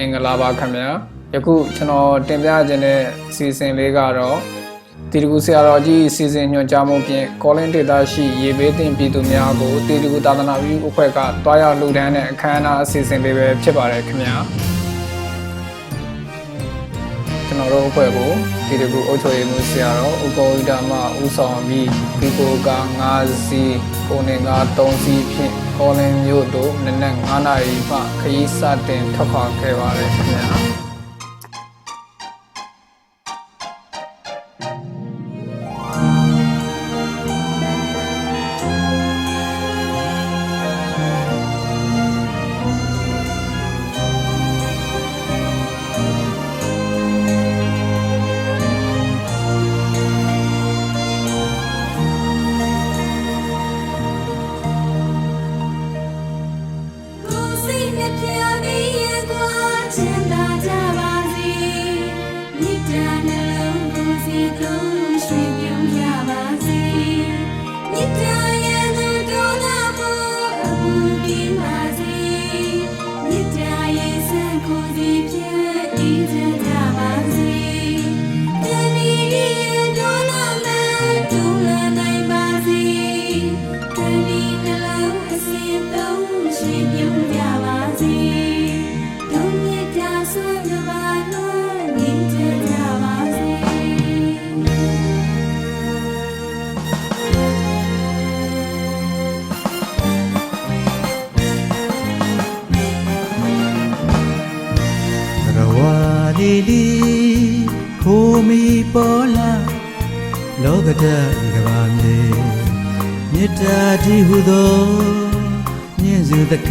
မင်္ဂလာပါခင်ဗျာယခုကျွန်တော်တင်ပြခြင်းတဲ့စီစဉ်လေးကတော့တီတကူဆရာတော်ကြီးစီစဉ်ညွှန်ကြားမှုဖြင့် calling data ရှိရေဘေးတင်ပြည်သူများကိုတီတကူသာသနာ့ပြုအဖွဲ့ကတွားရောက်လှူဒန်းတဲ့အခမ်းအနားအစီအစဉ်လေးပဲဖြစ်ပါတယ်ခင်ဗျာကျွန်တော်တို့အဖွဲ့ကိုတီတကူအုပ်ချုပ်ရေးမှူးဆရာတော်ဥကောဝိဒမဦးဆောင်ပြီးဒီကိုက9စီးကိုနေက3စီးဖြင့် calling မြို့သို့နနက်9နာရီမှခရီးစတင်ထွက်ခွာခဲ့ပါတယ်ခင်ဗျာ ယ်စိတ်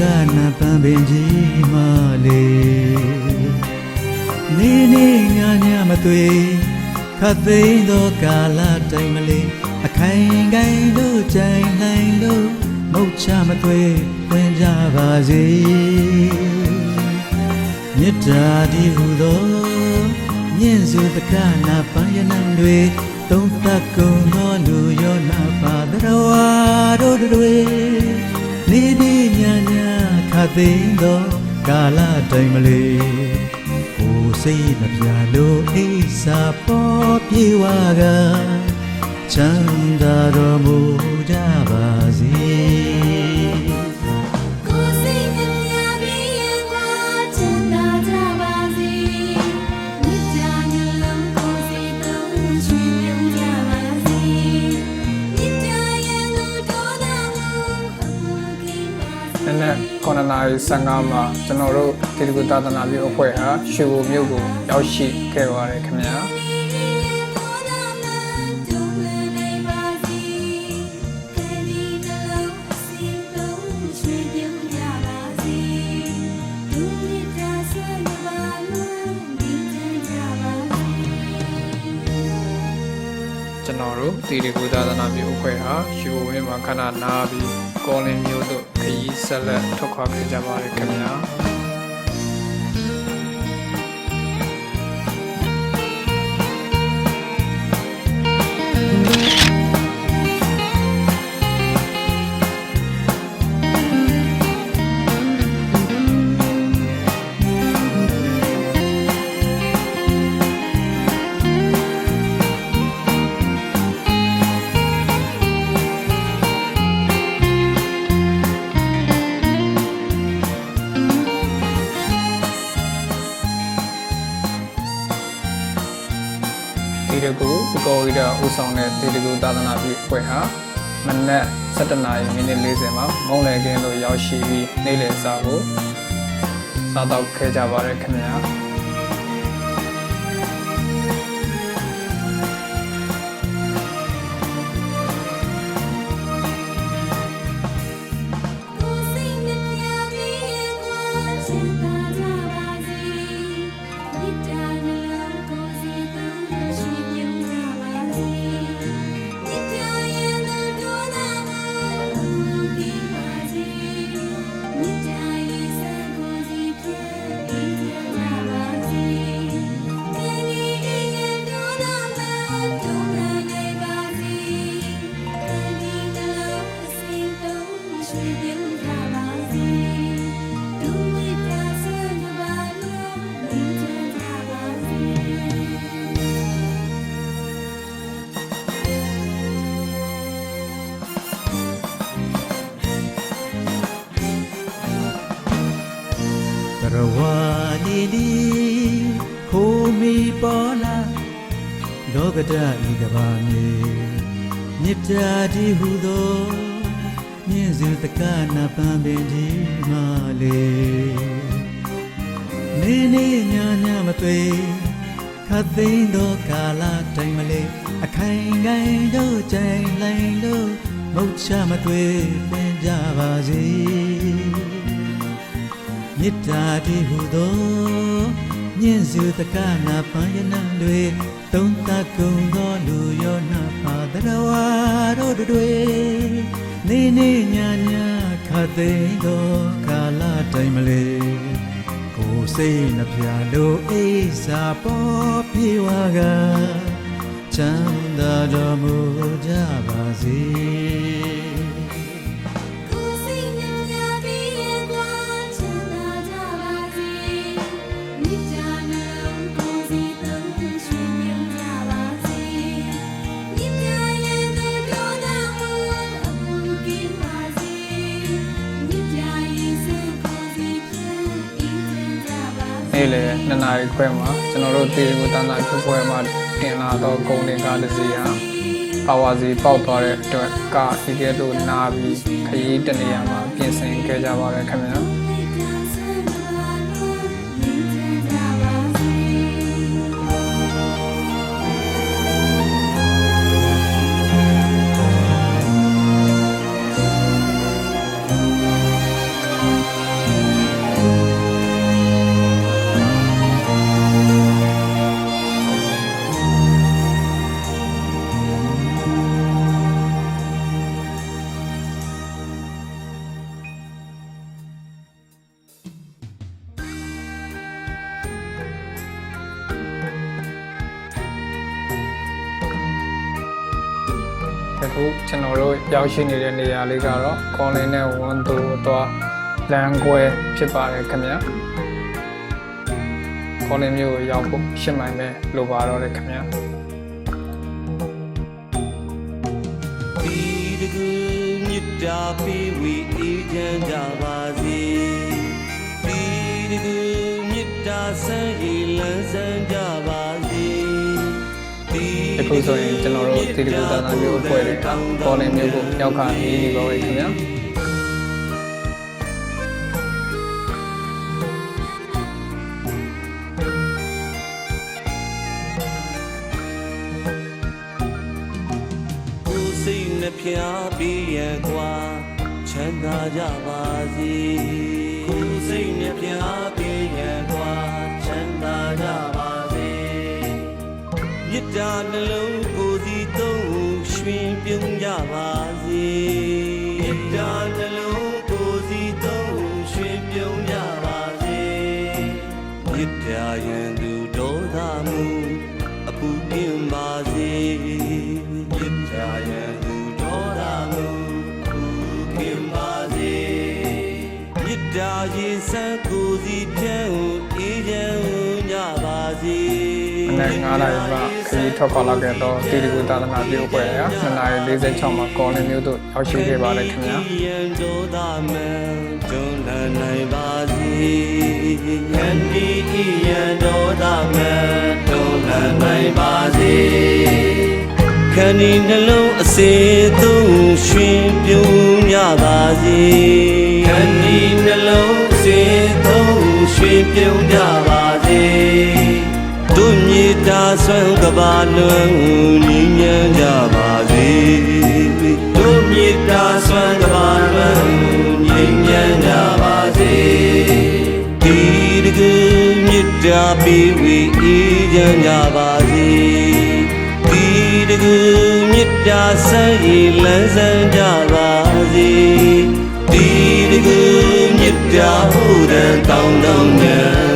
ကနာပန်းပင်ကြီးမလေးနေနေညာညာမသွေခတ်သိမ်းသောကာလတိုင်မလေးအခိုင်ကိုင်တို့ကြိုင်နိုင်လို့မုတ်ချမသွေဝင်ကြပါစေမေတ္တာဒီဟုသောမြင့်စုတကနာပန်းရနံတွေသုံးသပ်ကုန်သောလူရောနာပါတရဝါတို့တွေနေဒီညာညာ ခတ်သိမ်းသောကာလတိုင်မလေးကိုယ်စိတ်မပြလို့အိစာပေါ်ပြေဝါကချမ်းသာတော်မူကြပါ 9နာရီ15မှာကျွန်တော်တို့တီတကူသာသနာ့ပြုအဖွဲ့ဟာရွှေဘိုမြို့ကိုရောက်ရှိခဲ့ပါတယ်ခင်ဗျာကျွန်တော်တို့တီရီကူသာသနာပြုအဖွဲ့ဟာရွှေဘိုဝင်းမှာခဏနားပြီးကောလင်းမျိုးတို့ ခရီးဆက်လက်ထွက်ခွာခဲ့ကြပါတယ်ခင်ဗျာ တဲ့ဒီတကူသာသနာပြုအဖွဲ့ဟာမနက်7:40မိနစ်40မှာမုံလယ်ကင်းသို့ရောက်ရှိပြီးနေ့လယ်စာကိုစားတော့ခဲ့ကြပါရခင်ဗျာ ရဝဒီလီခိုမီပေါ်လာလောကဓာတ်ဤကဘာမြေမေတ္တာဒီဟုသောမြင့်စုတကနာပန်းပင်ဒီမာလေနေနေညာညာမသွေခတ်သိမ်းသောကာလတိုင်းမလေးအခိုင်ကိုင်တို့ကြိုင်လိုက်လို့မုတ်ချမသွေပင်ကြပါစေ မေတ္တာတည်းဟုသောညင်စုတကနာပန်းရနံတွေသုံးသကုံသောလူရောနာပါတရဝါတို့တွေနေနေညာညာခတ်သိမ်းသောကာလတိုင်းမလေးကိုယ်စိတ်နှပြလို့အိစာပေါ်ပြေဝါကချမ်းသာတော်မူကြပါစေ နေ့လေနှစ်နာရီခွဲမှာကျွန်တော်တို့တေဒီကိုတန်တာဖြစ်ပွဲမှာတင်လာတော့ဂုံတင်ကားတစ်စီးဟာပါဝါစီပေါက်သွားတဲ့အတွက်ကားဒီကဲတို့နာပြီးခရီးတနေရာမှာပြင်ဆင်ခဲ့ကြပါရခင်ဗျာ တခုကျွန်တော်တို့ရောက်ရှိနေတဲ့နေရာလေးကတော့ကောလင်းနဲ့ဝန်တူတော့လမ်းကွဲဖြစ်ပါတယ်ခင်ဗျာကောလင်းမြို့ကိုရောက်ဖို့ရှင်းမိုင်ပဲလိုပါတော့တယ်ခင်ဗျာဒီတကူမြစ်တာပေးဝေအေးချမ်းကြပါစေဒီတကူမြစ်တာ တခုဆိုရင်ကျွန်တော်တို့တီတီကူတာတာမျိုးအဖွဲ့တွေကကောလင်းမြို့ကိုရောက်ခါနေနေပါပဲခင်ဗျာကိုယ်စိတ်နှပြပေးရန်ကွာချမ်းသာကြပါစေကိုယ်စိတ်နှပြ မေတ္တာနှလုံးကိုယ်စီသုံးရွှင်ပြုံးကြပါ နေ့9နာရီမှာခရီးထွက်ခွာလာခဲ့တော့တီတီကူတာတာမျိုးအဖွဲ့က2နာရီ46မှာကောလင်းမြို့သို့ရောက်ရှိခဲ့ပါတယ်ခင်ဗျာယံတော်သာမန်ကျွန်းလန်းနိုင်ပါစေယံဒီယံတော်သာမန်ကျွန်းလန်းနိုင်ပါစေခန္ဒီနှလုံးအစေသုံးရွှင်ပြုံးကြပါစေခန္ဒီနှလုံးအစေသုံးရွှင်ပြုံးကြပါစေတို့မြေ တာဆွမ်းကဘာလွန်ညီညံ့ကြပါစေတို့မြေတာဆွမ်းကဘာလွန်ညီညံ့ကြပါစေဒီတကူမြေတာပြီးဝီအေးချမ်းကြပါစေဒီတကူမြေတာဆန်းရည်လန်းဆန်းကြပါစေဒီတကူမြေတာဟူတဲ့တောင်းတောင်းညံ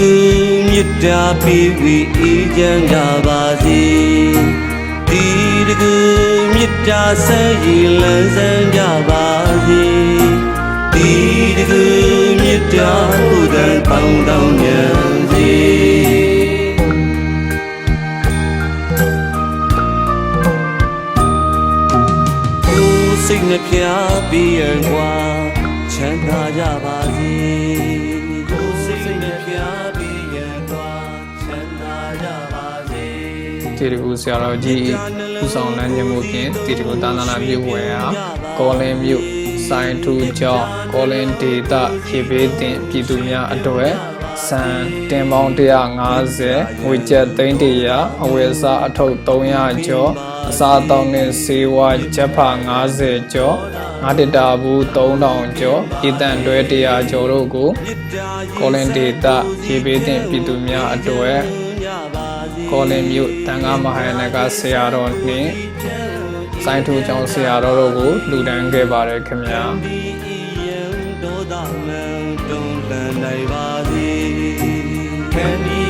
ကူမြတ်တာပြီးပြီးအေးချမ်းကြပါစေဒီတကူမြတ်တာဆက်ရည်လန်းဆန်းကြပါစေဒီတကူမြတ်တာဘုရားပေါင်းတောင်းဉာဏ်စေကိုယ်စိတ်နှပြပြီးရန်ကွာချမ်းသာကြပါစေ တီတကူဆရာတော်ကြီးဦးဆောင်လမ်းညွှန်မှုဖြင့်တီတကူသာသနာပြုဝယ်ဟာကောလင်းမြို့ဆိုင်ထူကျောင်းကောလင်းဒေတာရေဘေးတင်ပြည်သူများအတွက်စံတင်ပေါင်း150ငွေကျပ်သိန်း100အဝယ်စားအထုပ်300ကျော်အစားအသောက်နဲ့ဆေးဝါးချက်ဖာ90ကျော်ငါးတတာဘူး3000ကျော်ဤတန်တွဲ100ကျော်တို့ကိုကောလင်းဒေတာရေဘေးတင်ပြည်သူများအတွ က်ကောလင်မြို့တန်ခါမဟာယနကဆရာတော်နှင့်စိုင်းထူကျောင်းဆရာတော်တို့ကိုလှူဒန်းခဲ့ပါတယ်ခင်ဗျာဒီယံဒေါသမံတုံးလန်နိုင်ပါစေခန္ဒီ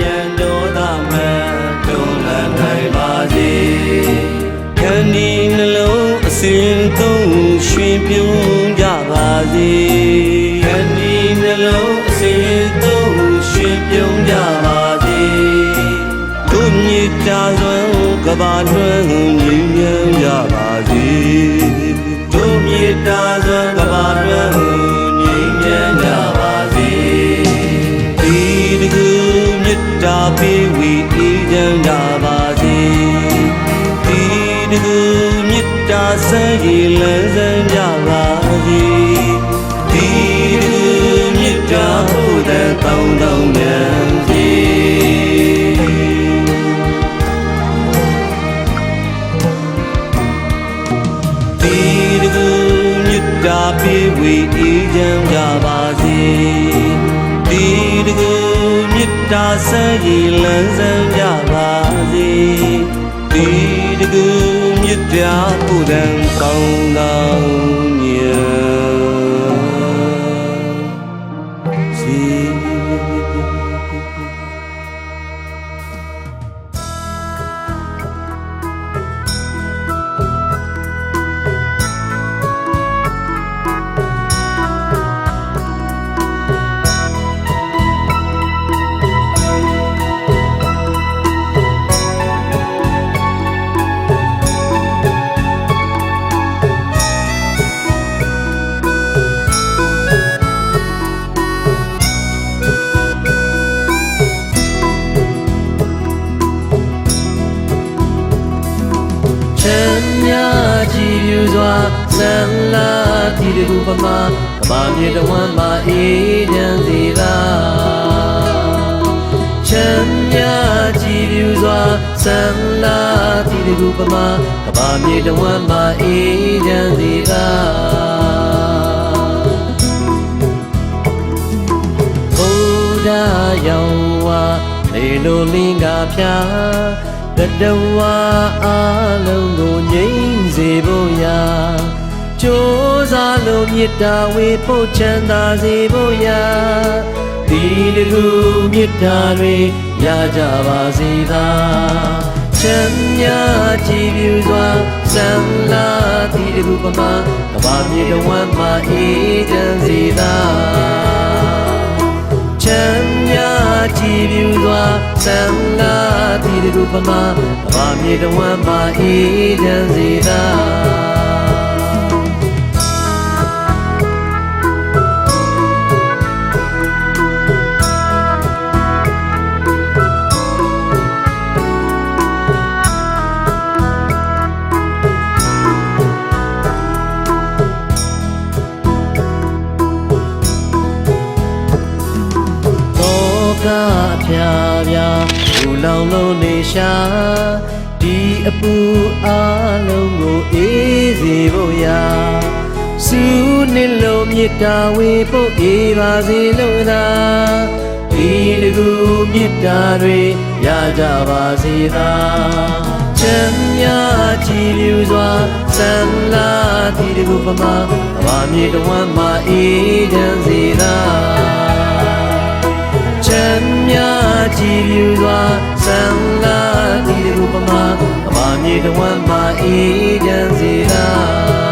ယံဒေါသမံတုံးလန်နိုင်ပါစေခန္ဒီနှလုံးအစဉ်သုံးရွှင်ပြုံးကြပါစေ တို့မြေတာစွမ်းကဘာတွန်းငြိမ်းချမ်းကြပါစေတို့မြေတာစွမ်းကဘာတွန်းငြိမ်းချမ်းကြပါစေဒီတကူမေတ္တာပေးဝေအေးချမ်းကြပါစေဒီတကူမေတ္တာဆက်ရည်လန်းဆန်းကြပါ မ်းမြကြည်ပြူစွာဆန္လာတီတကူပမာကဘာမြေတဝမ်းမှာအေးချမ်းစေသာချမ်းမြကြည်ပြူစွာဆန္လာတီတကူပမာကဘာမြေတဝမ်းမှာအေးချမ်းစေသာဘုရားရောင်ဝါလေလိုလင်းကဖြာ တတဝါအလုံးကိုငြိမ်းစေဖို့ရာကြိုးစားလို့မေတ္တာဝေဖို့ချမ်းသာစေဖို့ရာဒီတကူမေတ္တာတွေရကြပါစေသာချမ်းမြကြည်ပြူစွာဆန္လာဒီတကူပမာကဘာမြေတဝမ်းမှာအေးချမ်းစေသာ ချမ်းမြကြည်ပြူစွာဆန္လာတီတကူပမာကဘာမြေတဝမ်းမှာအေးချ မေတ္တာဝေဖို့အေးပါစေလို့သာဒီတကူမေတ္တာတွေရကြပါစေသာချမ်းမြကြည်ပြူစွာဆန္လာဒီတကူပမာအဘာမြေတဝမ်းမှာအေးချမ်းစေသာပြူစွာဆန္လာဒီရူပမာအဘာမြေတဝမ်းမှာအေးချမ်းစေတာ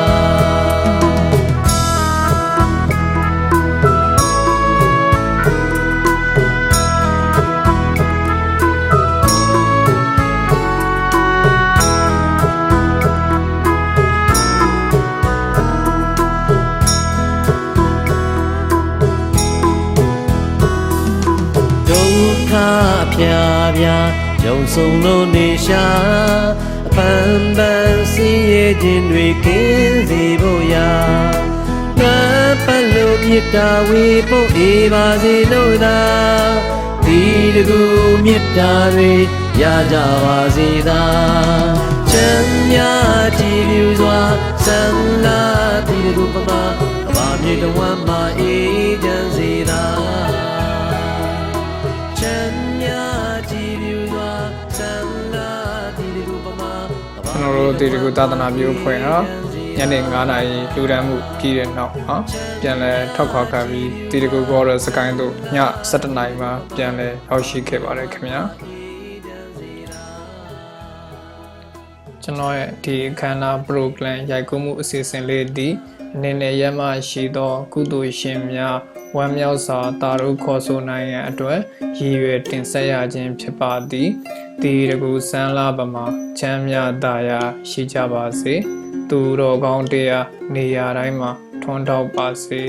ယုံဆုံးလို့နေရှာအဖန်ပန်းစည်းရဲ့ခြင်းတွေကင်းစေဖို့ရာငါပတ်လို့မြတ်တာဝေဖို့အေးပါစေလို့သာဒီတကူမြတ်တာတွေရကြပါစေသာချမ်းမြကြည်ပြူစွာဆန္လာဒီတကူပမာအပါမြေတဝမ်းမှာအေးချမ်းစေသာ ကျွန်တော်တို့ဒီတကူသာသနာပြုဖွဲ့ဟာညနေ9:00နာရီလူဒန်းမှုပြီးတဲ့နောက်ဟာပြန်လဲထွက်ခွာခဲ့ပြီးဒီတကူကောရစကိုင်းတို့ည7:00နာရီမှာပြန်လဲရောက်ရှိခဲ့ပါတယ်ခင်ဗျာကျွန်တော်ရဲ့ဒီအခမ်းအနား program ရိုက်ကူးမှုအစီအစဉ်လေးဒီအနေနဲ့ရမရှိသောကုသိုလ်ရှင်များ ဝမ်းမြောက်စွာတာရုခေါ်ဆိုနိုင်ရန်အတွက်ရည်ရွယ်တင်ဆက်ရခြင်းဖြစ်ပါသည်ဒီတကူစမ်းလာပမှာချမ်းမြသာယာရှိကြပါစေသူတော်ကောင်းတရားနေရာတိုင်းမှာထွန်းထောက်ပါစေ